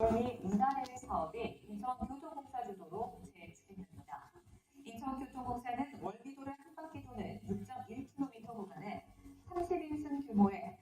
이 문화대회 사업이 인천교통공사 주도로 재진행됩니다. 인천교통공사는 월미도를 한 바퀴 도는 6.1km 구간에 30인승 규모의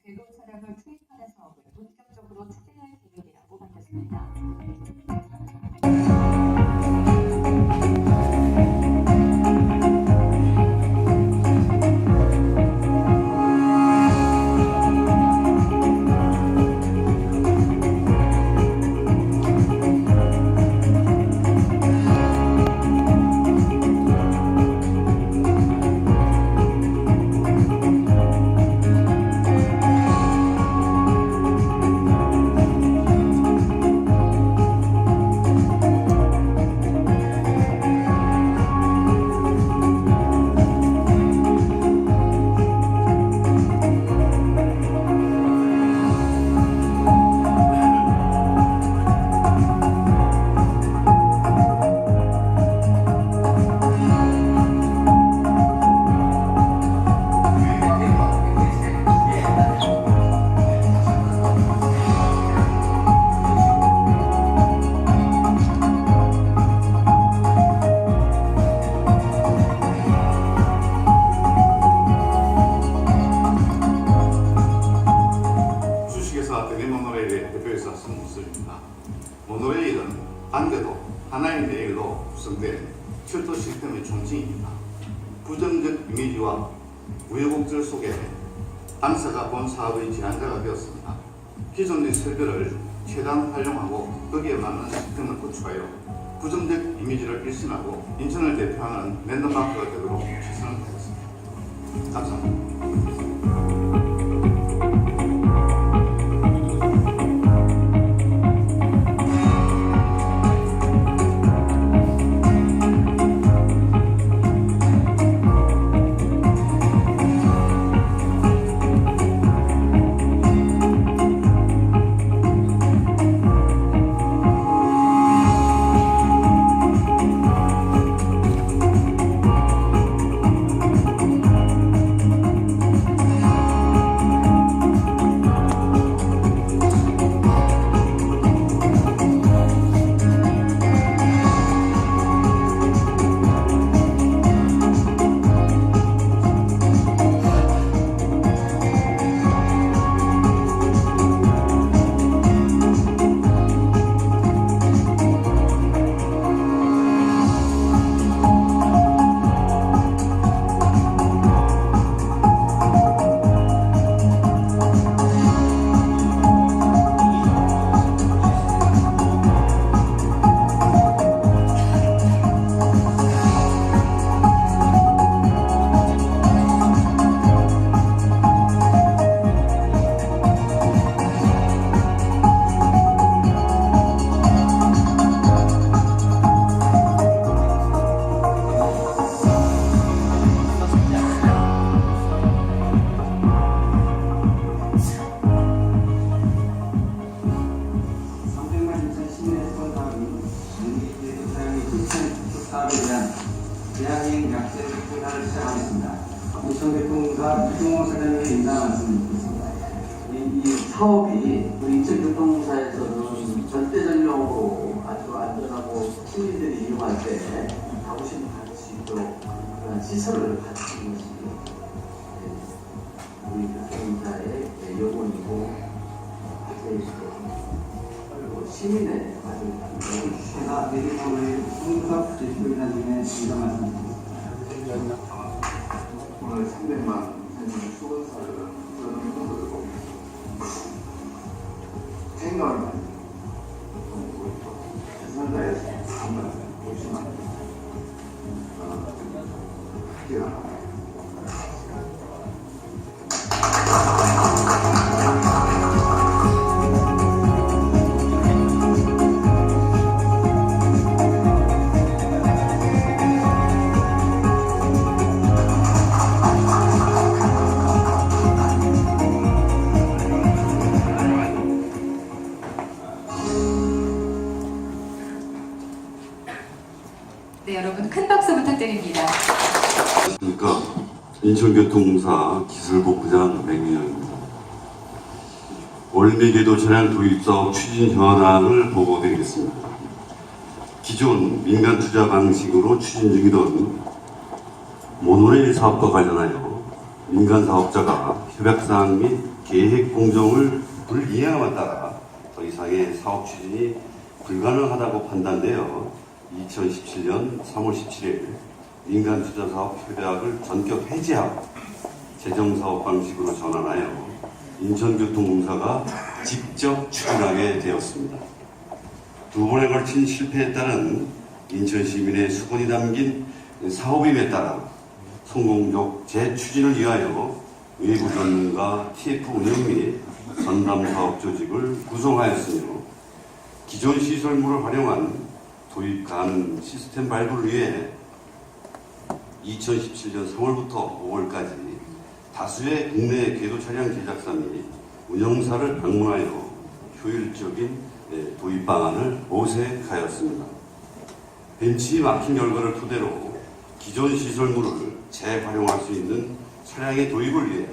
단계도 하나의 레일로 구성된 철도 시스템의 총칭입니다. 부정적 이미지와 우여곡절 속에 당사가 본 사업의 제한자가 되었습니다. 기존의 설비를 최대한 활용하고 거기에 맞는 시스템을 구축하여 부정적 이미지를 일신하고 인천을 대표하는 랜드마크가 되도록 최선을 다하겠습니다. 감사합니다. 약세 공사를 시작하겠습니다. 인천교통공사 이종호 사장님의 인사 말씀드리겠습니다. 이, 이 사업이 우리 인천교통사에서는 절대전용으로 아주 안전하고 시민들이 이용할 때 자부심 가질 수 있도록 그런 시설을 갖추는 것이 예, 우리 교통사의 예, 요건이고 과제이시고 그리고 시민의 과제입니다. 제가 내리모의 월미궤도 차량 도입 사업 추진 현황을 보고드리겠습니다. 기존 민간 투자 방식으로 추진 중이던 모노레일 사업과 관련하여 민간 사업자가 협약사항 및 계획 공정을 불이행함에 따라 더 이상의 사업 추진이 불가능하다고 판단되어 2017년 3월 17일 민간 투자 사업 협약을 전격 해지하고 재정 사업 방식으로 전환하여 인천교통공사가 직접 추진하게 되었습니다. 두 번에 걸친 실패에 따른 인천 시민의 수건이 담긴 사업임에 따라 성공적 재추진을 위하여 외부 전문가 TF 운영 및 전담 사업 조직을 구성하였으며 기존 시설물을 활용한 도입 가능 시스템 발굴을 위해 2017년 3월부터 5월까지 다수의 국내 궤도 차량 제작사 및 운영사를 방문하여 효율적인 예, 도입 방안을 모색하였습니다. 벤치 막힌 결과를 토대로 기존 시설물을 재활용할 수 있는 차량의 도입을 위해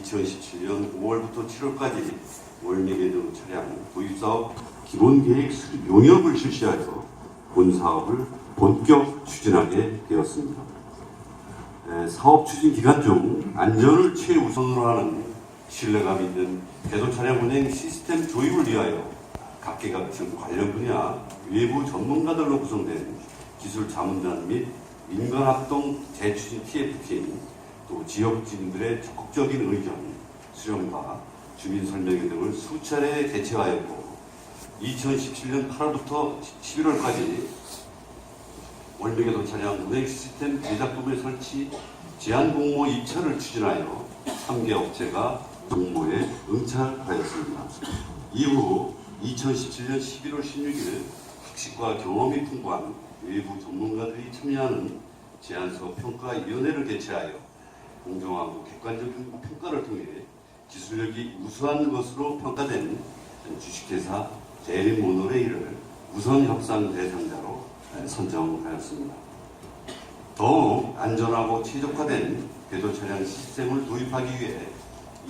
2017년 5월부터 7월까지 월미궤도 차량 도입 사업 기본 계획 용역을 실시하여 본 사업을 본격 추진하게 되었습니다. 에, 사업 추진 기간 중 안전을 최우선으로 하는 신뢰감 있는 궤도 차량 운행 시스템 조입을 위하여 각계각층 관련 분야 외부 전문가들로 구성된 기술 자문단 및 민간합동 재추진 TF팀 또 지역진들의 적극적인 의견 수렴과 주민 설명회 등을 수차례 개최하였고 2017년 8월부터 11월까지 월명궤도 차량 운행 시스템 제작 부분의 설치 제한 공모 입찰을 추진하여 3개 업체가 공모에 응찰하였습니다. 이후 2017년 11월 16일 학식과 경험이 풍부한 외부 전문가들이 참여하는 제안서 평가위원회를 개최하여 공정하고 객관적인 평가를 통해 기술력이 우수한 것으로 평가된 주식회사 대림 모노레일을 우선 협상 대상자로 선정하였습니다. 더욱 안전하고 최적화된 궤도 차량 시스템을 도입하기 위해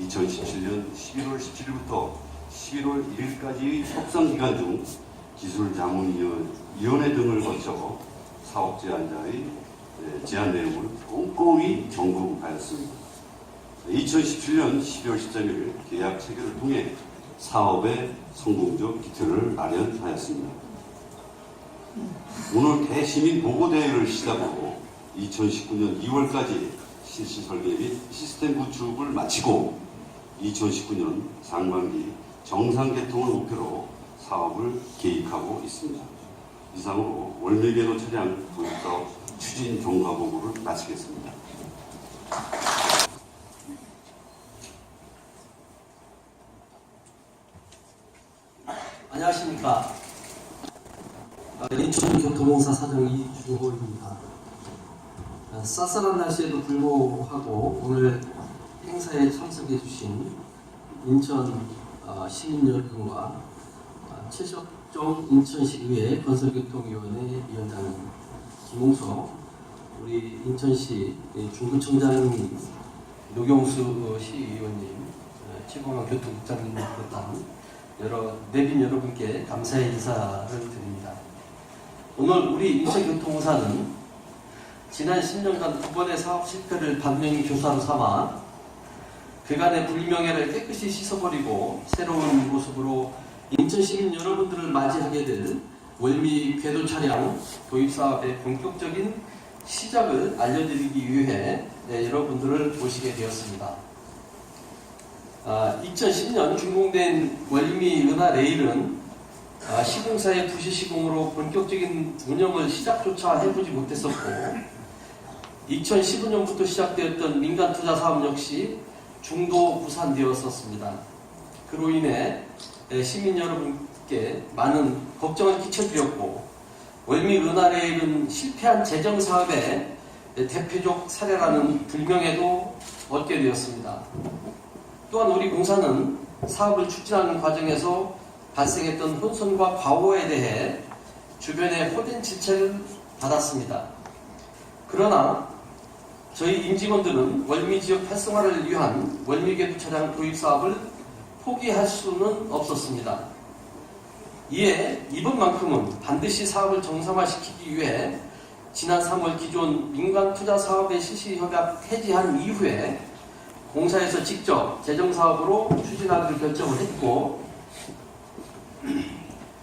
2017년 11월 17일부터 11월 1일까지의 협상 기간 중 기술 자문위원회 등을 거쳐 사업 제안자의 예, 제안 내용을 꼼꼼히 점검하였습니다. 2017년 12월 13일 계약 체결을 통해 사업의 성공적 기틀을 마련하였습니다. 오늘 대시민 보고대회를 시작으로 2019년 2월까지 실시 설계 및 시스템 구축을 마치고 2019년 상반기 정상 개통을 목표로 사업을 계획하고 있습니다. 이상으로 월미궤도 차량 도입 사업 추진 종가 보고를 마치겠습니다. 안녕하십니까. 아, 인천교통공사 사장 이주호입니다. 아, 쌀쌀한 날씨에도 불구하고 오늘 행사에 참석해 주신 인천 아, 시민 여러분과 아, 최석종 인천시의회 건설교통위원회 위원장 김홍석 우리 인천시 중구청장님 노경수 시의원님 어, 최고만 교통국장님 비롯한 여러 내빈 여러분께 감사의 인사를 드립니다. 오늘 우리 인천교통공사는 지난 10년간 두 번의 사업 실패를 반면히 교사로 삼아 그간의 불명예를 깨끗이 씻어버리고 새로운 모습으로 인천 시민 여러분들을 맞이하게 될 월미 궤도 차량 도입 사업의 본격적인 시작을 알려드리기 위해 네, 여러분들을 모시게 되었습니다. 아, 2010년 준공된 월미 은하 레일은 아, 시공사의 부실 시공으로 본격적인 운영을 시작조차 해보지 못했었고 2015년부터 시작되었던 민간 투자 사업 역시 중도 무산되었었습니다. 그로 인해 에, 시민 여러분께 많은 걱정을 끼쳐드렸고 월미 은하 레일은 실패한 재정 사업의 대표적 사례라는 불명예도 얻게 되었습니다. 또한 우리 공사는 사업을 추진하는 과정에서 발생했던 혼선과 과오에 대해 주변의 호된 질책을 받았습니다. 그러나 저희 임직원들은 월미 지역 활성화를 위한 월미궤도 차량 도입 사업을 포기할 수는 없었습니다. 이에 이번만큼은 반드시 사업을 정상화시키기 위해 지난 3월 기존 민간 투자 사업의 실시 협약 해지한 이후에 공사에서 직접 재정 사업으로 추진하기로 결정을 했고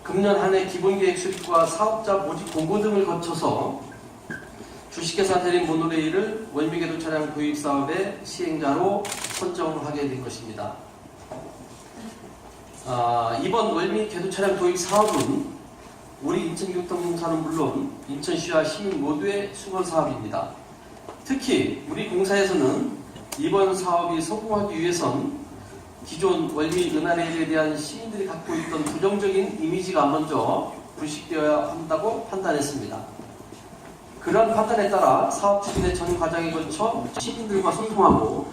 금년 한 해 기본계획 수립과 사업자 모집 공고 등을 거쳐서 주식회사 대림 모노레일을 월미계도 차량 도입 사업의 시행자로 선정하게 된 것입니다. 아, 이번 월미 궤도 차량 도입 사업은 우리 인천교통공사는 물론 인천시와 시민 모두의 수건 사업입니다. 특히 우리 공사에서는 이번 사업이 성공하기 위해선 기존 월미 은하레일에 대한 시민들이 갖고 있던 부정적인 이미지가 먼저 불식되어야 한다고 판단했습니다. 그런 판단에 따라 사업 추진의 전 과정에 걸쳐 시민들과 소통하고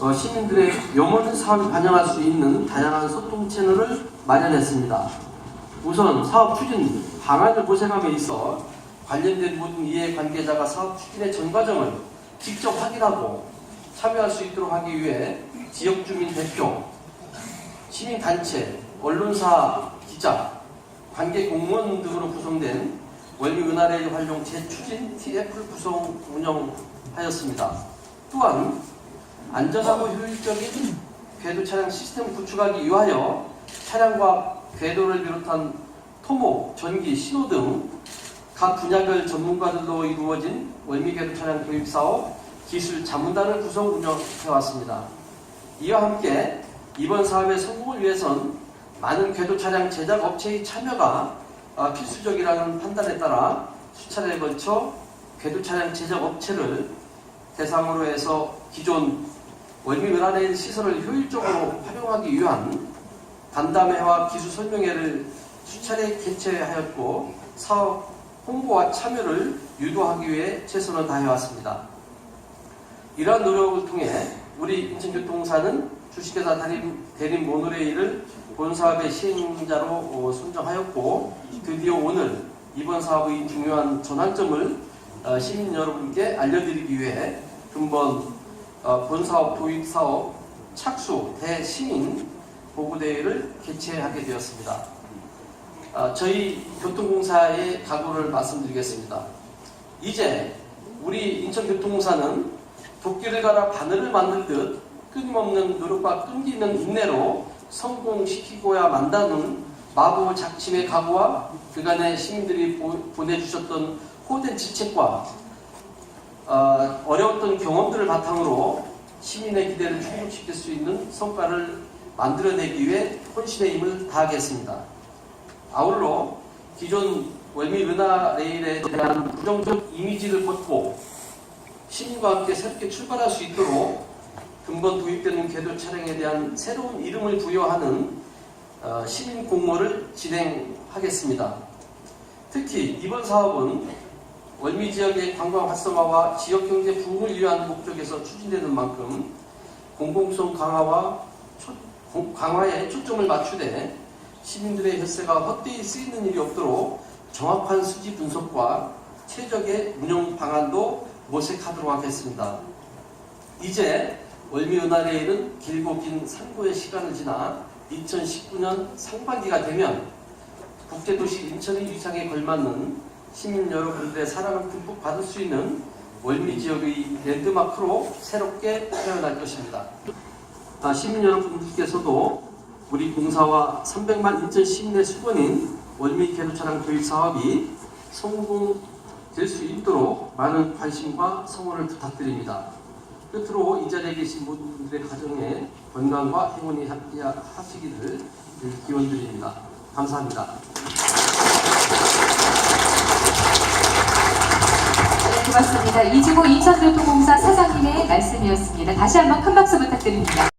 어, 시민들의 영원 사업을 반영할 수 있는 다양한 소통 채널을 마련했습니다. 우선 사업 추진 방안을 모색함에 있어 관련된 모든 이해 관계자가 사업 추진의 전 과정을 직접 확인하고 참여할 수 있도록 하기 위해 지역 주민 대표, 시민 단체, 언론사 기자, 관계 공무원 등으로 구성된 월미 은하레일 활용 재추진 TF를 구성 운영하였습니다. 또한 안전하고 효율적인 궤도 차량 시스템 구축하기 위하여 차량과 궤도를 비롯한 토목, 전기, 신호 등 각 분야별 전문가들로 이루어진 월미 궤도 차량 도입 사업 기술 자문단을 구성 운영해 왔습니다. 이와 함께 이번 사업의 성공을 위해선 많은 궤도 차량 제작 업체의 참여가 아, 필수적이라는 판단에 따라 수차례에 걸쳐 궤도 차량 제작 업체를 대상으로 해서 기존 월미 은하레일 시설을 효율적으로 활용하기 위한 간담회와 기술 설명회를 수차례 개최하였고 사업 홍보와 참여를 유도하기 위해 최선을 다해왔습니다. 이러한 노력을 통해 우리 인천교통사는 주식회사 대림, 대림 모노레일을 본 사업의 시행자로 어, 선정하였고 드디어 오늘 이번 사업의 중요한 전환점을 어, 시민 여러분께 알려드리기 위해 금번 어, 본사업 도입 사업 착수 대시민 보고대회를 개최하게 되었습니다. 아, 저희 교통공사의 각오를 말씀드리겠습니다. 이제 우리 인천교통공사는 도끼를 갈아 바늘을 만들 듯 끊임없는 노력과 끈기 있는 인내로 성공시키고야 만다는 마부 작침의 각오와 그간의 시민들이 보, 보내주셨던 호된 지책과 어, 어려웠던 경험들을 바탕으로 시민의 기대를 충족시킬 수 있는 성과를 만들어내기 위해 혼신의 힘을 다하겠습니다. 아울러 기존 월미 은하 레일에 대한 부정적 이미지를 벗고 시민과 함께 새롭게 출발할 수 있도록 근본 도입되는 궤도 차량에 대한 새로운 이름을 부여하는 어, 시민 공모를 진행하겠습니다. 특히 이번 사업은 월미 지역의 관광 활성화와 지역 경제 부흥을 위한 목적에서 추진되는 만큼 공공성 강화와 강화에 초점을 맞추되 시민들의 혈세가 헛되이 쓰이는 일이 없도록 정확한 수지 분석과 최적의 운영 방안도 모색하도록 하겠습니다. 이제 월미은하레일은 길고 긴 산고의 시간을 지나 2019년 상반기가 되면 국제도시 인천의 위상에 걸맞는 시민 여러분들의 사랑을 듬뿍 받을 수 있는 월미 지역의 랜드마크로 새롭게 태어날 것입니다. 아, 시민 여러분들께서도 우리 공사와 300만 인천 시민의 수건인 월미 궤도 차량 도입 사업이 성공 될 수 있도록 많은 관심과 성원을 부탁드립니다. 끝으로 이 자리에 계신 분들의 가정에 건강과 행운이 하시기를 기원드립니다. 감사합니다. 네, 고맙습니다. 이주호 인천교통공사 사장님의 말씀이었습니다. 다시 한번 큰 박수 부탁드립니다.